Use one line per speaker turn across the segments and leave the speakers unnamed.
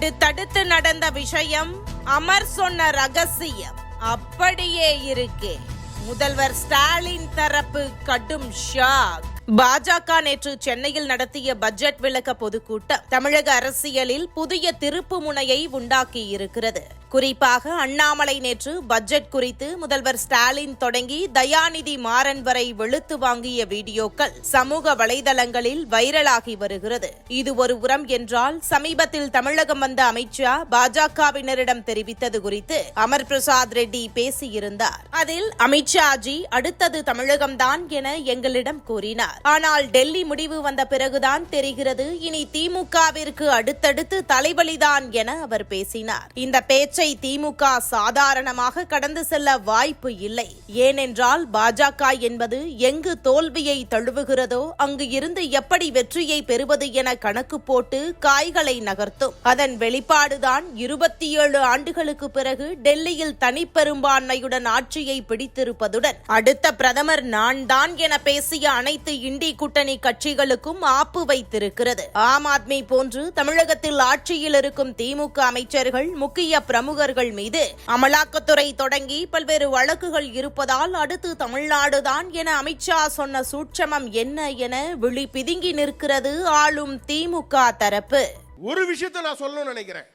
அடுத்தடுத்து நடந்த விஷயம் அமர் சொன்ன ரகசியம். அப்படியே இருக்கே. முதல்வர் ஸ்டாலின் தரப்பு கடும் ஷாக். பாஜக நேற்று சென்னையில் நடத்திய பட்ஜெட் விளக்க பொதுக்கூட்டம். தமிழக அரசியலில் புதிய திருப்பு முனையை உண்டாக்கி இருக்கிறது குறிப்பாக அண்ணாமலை நேற்று பட்ஜெட் குறித்து முதல்வர் ஸ்டாலின் தொடங்கி தயாநிதி மாறன் வரை வெளுத்து வாங்கிய வீடியோக்கள் சமூக வலைதளங்களில் வைரலாகி வருகிறது. இது ஒரு உரம் என்றால் சமீபத்தில் தமிழகம் வந்த அமித்ஷா பாஜகவினரிடம் தெரிவித்தது குறித்து அமர் பிரசாத் ரெட்டி பேசியிருந்தார். அதில் அமித்ஷாஜி அடுத்தது தமிழகம்தான் என எங்களிடம் கூறினார். ஆனால் டெல்லி முடிவு வந்த பிறகுதான் தெரிகிறது இனி திமுகவிற்கு அடுத்தடுத்து தலைவலிதான் என அவர் பேசினார். இந்த பேச்சு திமுக சாதாரணமாக கடந்து செல்ல வாய்ப்பு இல்லை. ஏனென்றால் பாஜக என்பது எங்கு தோல்வியை தழுவுகிறதோ அங்கு இருந்து எப்படி வெற்றியை பெறுவது என கணக்கு போட்டு காய்களை நகர்த்தும். அதன் வெளிப்பாடுதான் இருபத்தி ஏழு ஆண்டுகளுக்கு பிறகு டெல்லியில் தனிப்பெரும்பான்மையுடன் ஆட்சியை பிடித்திருப்பதுடன். அடுத்த பிரதமர் நான் தான் என பேசிய அனைத்து இண்டி கூட்டணி கட்சிகளுக்கும் ஆப்பு வைத்திருக்கிறது. ஆம் ஆத்மி போன்று தமிழகத்தில் ஆட்சியில் இருக்கும் திமுக அமைச்சர்கள் முக்கிய பிரமுக பிரமுகர்கள் மீது. அமலாக்கத்துறை தொடங்கி பல்வேறு வழக்குகள் இருப்பதால் அடுத்து தமிழ்நாடுதான் என அமித்ஷா சொன்ன சூட்சமம் என்ன என விழி பிதுங்கி நிற்கிறது ஆளும் திமுக தரப்பு.
ஒரு விஷயத்தை நான் சொல்லணும்னு நினைக்கிறேன்.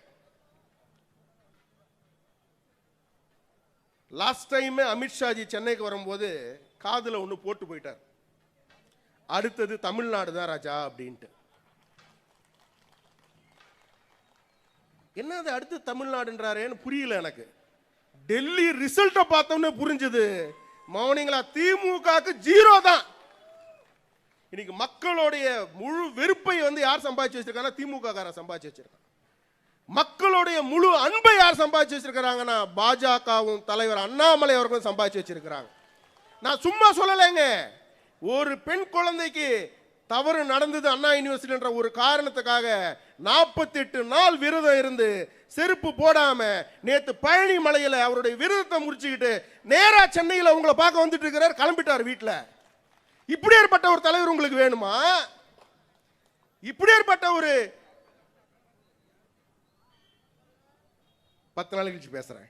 லாஸ்ட் டைம் அமித்ஷாஜி சென்னைக்கு வரும்போது காதுல ஒன்று போட்டு போயிட்டார். அடுத்தது தமிழ்நாடு தான் ராஜா அப்படின்ட்டு. என்ன அது அடுத்து தமிழ்நாடுன்றாரேன்னு புரியல எனக்கு. டெல்லி ரிசல்ட்டை பார்த்தோன்னே புரிஞ்சது. மௌனிங்களா திமுகக்கு ஜீரோ தான். இன்னைக்கு மக்களுடைய முழு வெறுப்பை வந்து யார் சம்பாதிச்சு வச்சிருக்காங்கன்னா திமுக காரன் சம்பாதிச்சு வச்சிருக்கான். மக்களுடைய முழு அன்பை யார் சம்பாதிச்சு வச்சிருக்கிறாங்கன்னா பாஜகவும் தலைவர் அண்ணாமலை அவர்களும் சம்பாதிச்சு வச்சிருக்கிறாங்க. நான் சும்மா சொல்லலைங்க. ஒரு பெண் குழந்தைக்கு தவறு நடந்தது அண்ணா யூனிவர்சிட்டின்ற ஒரு காரணத்துக்காக 48 நாள் விரதம் இருந்து செருப்பு போடாம நேத்து பழனி மலையில அவருடைய விரதத்தை முடிச்சுக்கிட்டு நேரா சென்னையில் உங்களை பார்க்க வந்துட்டு இருக்கிறார் கிளம்பிட்டார் வீட்டில் இப்படி ஏற்பட்ட ஒரு தலைவர் உங்களுக்கு வேணுமா? இப்படி ஏற்பட்ட ஒரு பத்து நாள் கழிச்சு பேசுறேன்.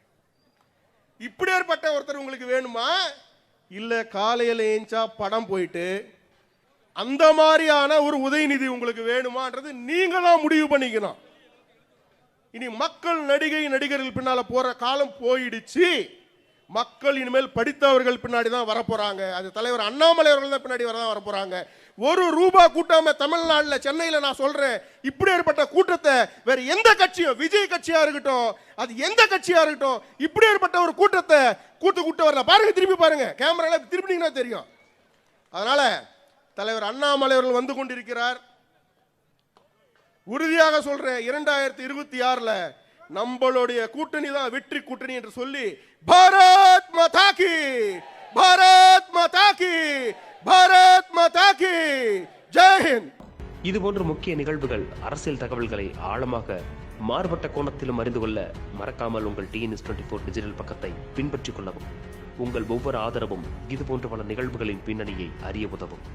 இப்படி ஏற்பட்ட ஒருத்தர் உங்களுக்கு வேணுமா? இல்ல காலையில் ஏஞ்சா படம் போயிட்டு அந்த மாதிரியான ஒரு உதயநிதி உங்களுக்கு வேணுமான்றது நீங்க தான் முடிவு பண்ணிக்கணும். இனி மக்கள் நடிகை நடிகர்கள் பின்னால போற காலம் போயிடுச்சு. மக்கள் இனிமேல் படித்தவர்கள் பின்னாடி தான் வரப்போறாங்க. அது தலைவர் அண்ணாமலை அவர்கள் தான் பின்னாடி வரதான் வரப்போறாங்க. ஒரு ரூபா கூட்டாம தமிழ்நாட்டில் சென்னையில் நான் சொல்றேன் இப்படி ஏற்பட்ட கூட்டத்தை வேற எந்த கட்சியும் விஜய் கட்சியா இருக்கட்டும் அது எந்த கட்சியா இருக்கட்டும் இப்படி ஏற்பட்ட ஒரு கூட்டத்தை கூட்டு கூட்ட வரல. பாருங்க திருப்பி பாருங்க கேமரால திருப்பினீங்கன்னா தெரியும். அதனால தலைவர் அண்ணாமலை அவர்கள் வந்து கொண்டிருக்கிறார். உறுதியாக சொல்றேன் இரண்டாயிரத்தி இருபத்தி ஆறுல நம்மளுடைய கூட்டணி தான் வெற்றி கூட்டணி என்று சொல்லி பாரத் மாதா கி பாரத் மாதா கி பாரத் மாதா கி ஜெய் ஹிந்த்.
முக்கிய நிகழ்வுகள் அரசியல் தகவல்களை ஆழமாக மாறுபட்ட கோணத்திலும் அறிந்து கொள்ள மறக்காமல் உங்கள் டிஎன்எஸ் டுவெண்ட்டி ஃபோர் டிஜிட்டல் பக்கத்தை பின்பற்றிக் கொள்ளவும். உங்கள் ஒவ்வொரு ஆதரவும் இதுபோன்ற பல நிகழ்வுகளின் பின்னணியை அறிய உதவும்.